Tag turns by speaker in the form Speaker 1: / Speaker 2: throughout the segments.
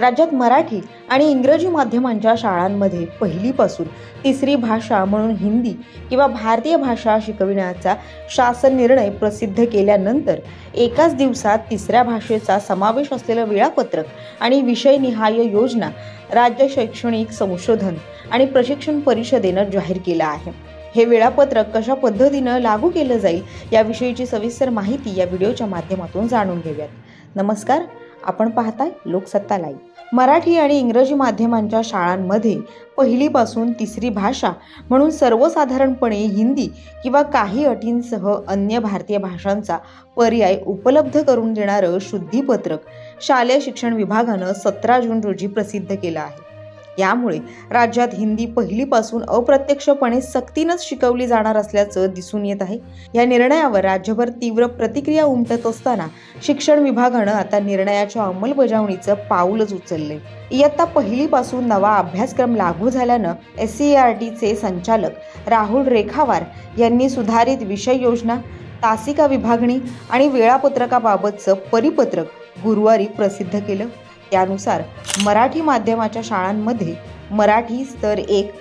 Speaker 1: राज्यात मराठी आणि इंग्रजी माध्यमांच्या शाळांमध्ये पहिलीपासून तिसरी भाषा म्हणून हिंदी किंवा भारतीय भाषा शिकविण्याचा शासन निर्णय प्रसिद्ध केल्यानंतर एकाच दिवसात तिसऱ्या भाषेचा समावेश असलेलं वेळापत्रक आणि विषयनिहाय योजना राज्य शैक्षणिक संशोधन आणि प्रशिक्षण परिषदेनं जाहीर केलं आहे. हे वेळापत्रक कशा पद्धतीनं लागू केलं जाईल याविषयीची सविस्तर माहिती या व्हिडिओच्या माध्यमातून जाणून घेऊयात. नमस्कार आपण पाहताय लोकसत्ता लाईव्ह मराठी आणि इंग्रजी माध्यमांच्या शाळांमध्ये पहिलीपासून तिसरी भाषा म्हणून सर्वसाधारणपणे हिंदी किंवा काही अटींसह अन्य भारतीय भाषांचा पर्याय उपलब्ध करून देणारं शुद्धीपत्रक शालेय शिक्षण विभागानं सतरा जून रोजी प्रसिद्ध केलं आहे. यामुळे राज्यात हिंदी पहिलीपासून अप्रत्यक्षपणे सक्तीनंच शिकवली जाणार असल्याचं दिसून येत आहे. या निर्णयावर राज्यभर तीव्र प्रतिक्रिया उमटत असताना शिक्षण विभागानं आता निर्णयाच्या अंमलबजावणीचं पाऊलच उचलले इयत्ता पहिलीपासून नवा अभ्यासक्रम लागू झाल्यानं एस सी आर टीचे संचालक राहुल रेखावार यांनी सुधारित विषय योजना तासिका विभागणी आणि वेळापत्रकाबाबतचं परिपत्रक गुरुवारी प्रसिद्ध केलं. त्यानुसार मराठी माध्यमाच्या शाळांमध्ये मराठी स्तर एक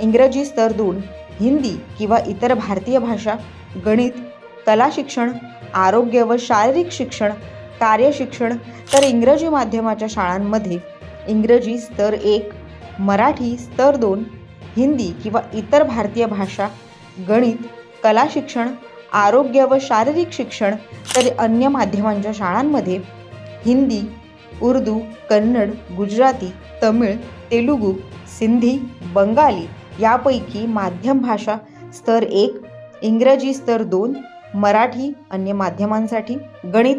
Speaker 1: इंग्रजी स्तर दोन हिंदी किंवा इतर भारतीय भाषा गणित कला शिक्षण आरोग्य व शारीरिक शिक्षण कार्यशिक्षण तर इंग्रजी माध्यमाच्या शाळांमध्ये इंग्रजी स्तर एक मराठी स्तर दोन हिंदी किंवा इतर भारतीय भाषा गणित कला शिक्षण आरोग्य व शारीरिक शिक्षण तर अन्य माध्यमांच्या शाळांमध्ये हिंदी उर्दू कन्नड गुजराती तमिळ तेलुगू सिंधी बंगाली यापैकी माध्यम भाषा स्तर एक इंग्रजी स्तर दोन मराठी अन्य माध्यमांसाठी गणित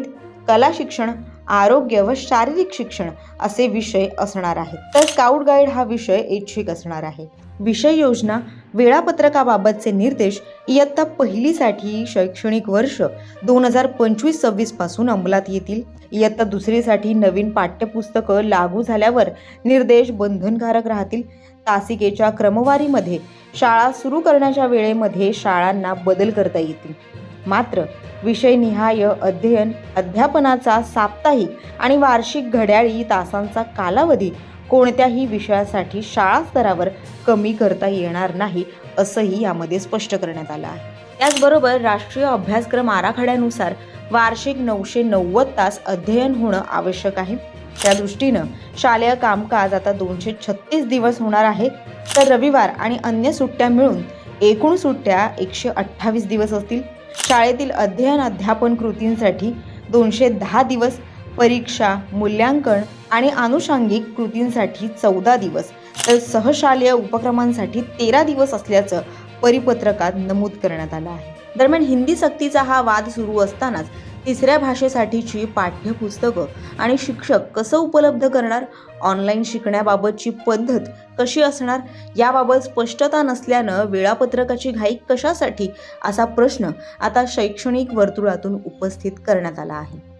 Speaker 1: कला शिक्षण आरोग्य व शारीरिक शिक्षण असे विषय असणार आहेत. तर स्काउट गाईड हा विषय ऐच्छिक असणार आहे. विषय योजना वेळापत्रकाबाबतचे निर्देश इयत्ता पहिलीसाठी शैक्षणिक वर्ष दोन हजार पंचवीस सव्वीसपासून अंमलात येतील. इयत्ता दुसरीसाठी नवीन पाठ्यपुस्तकं लागू झाल्यावर निर्देश बंधनकारक राहतील. तासिकेच्या क्रमवारीमध्ये शाळा सुरू करण्याच्या वेळेमध्ये शाळांना बदल करता येतील. मात्र विषयनिहाय अध्ययन अध्यापनाचा साप्ताहिक आणि वार्षिक घड्याळी तासांचा कालावधी कोणत्याही विषयासाठी शाळा स्तरावर कमी करता येणार नाही असंही यामध्ये स्पष्ट करण्यात आलं आहे. त्याचबरोबर राष्ट्रीय अभ्यासक्रम आराखड्यानुसार वार्षिक नऊशे नव्वद तास अध्ययन होणं आवश्यक आहे. त्या दृष्टीनं शालेय कामकाज आता दोनशे छत्तीस दिवस होणार आहे. तर रविवार आणि अन्य सुट्ट्या मिळून एकूण सुट्ट्या एकशे अठ्ठावीस दिवस असतील. शाळेतील अध्ययन अध्यापन कृतींसाठी दोनशे दहा दिवस परीक्षा मूल्यांकन आणि आनुषंगिक कृतींसाठी चौदा दिवस. तर सहशालेय उपक्रमांसाठी तेरा दिवस असल्याचं परिपत्रकात नमूद करण्यात आलं आहे. दरम्यान हिंदी सक्तीचा हा वाद सुरू असतानाच तिसऱ्या भाषेसाठीची पाठ्यपुस्तकं आणि शिक्षक कसं उपलब्ध करणार ऑनलाईन शिकण्याबाबतची पद्धत कशी असणार याबाबत स्पष्टता नसल्यानं वेळापत्रकाची घाई कशासाठी असा प्रश्न आता शैक्षणिक वर्तुळातून उपस्थित करण्यात आला आहे.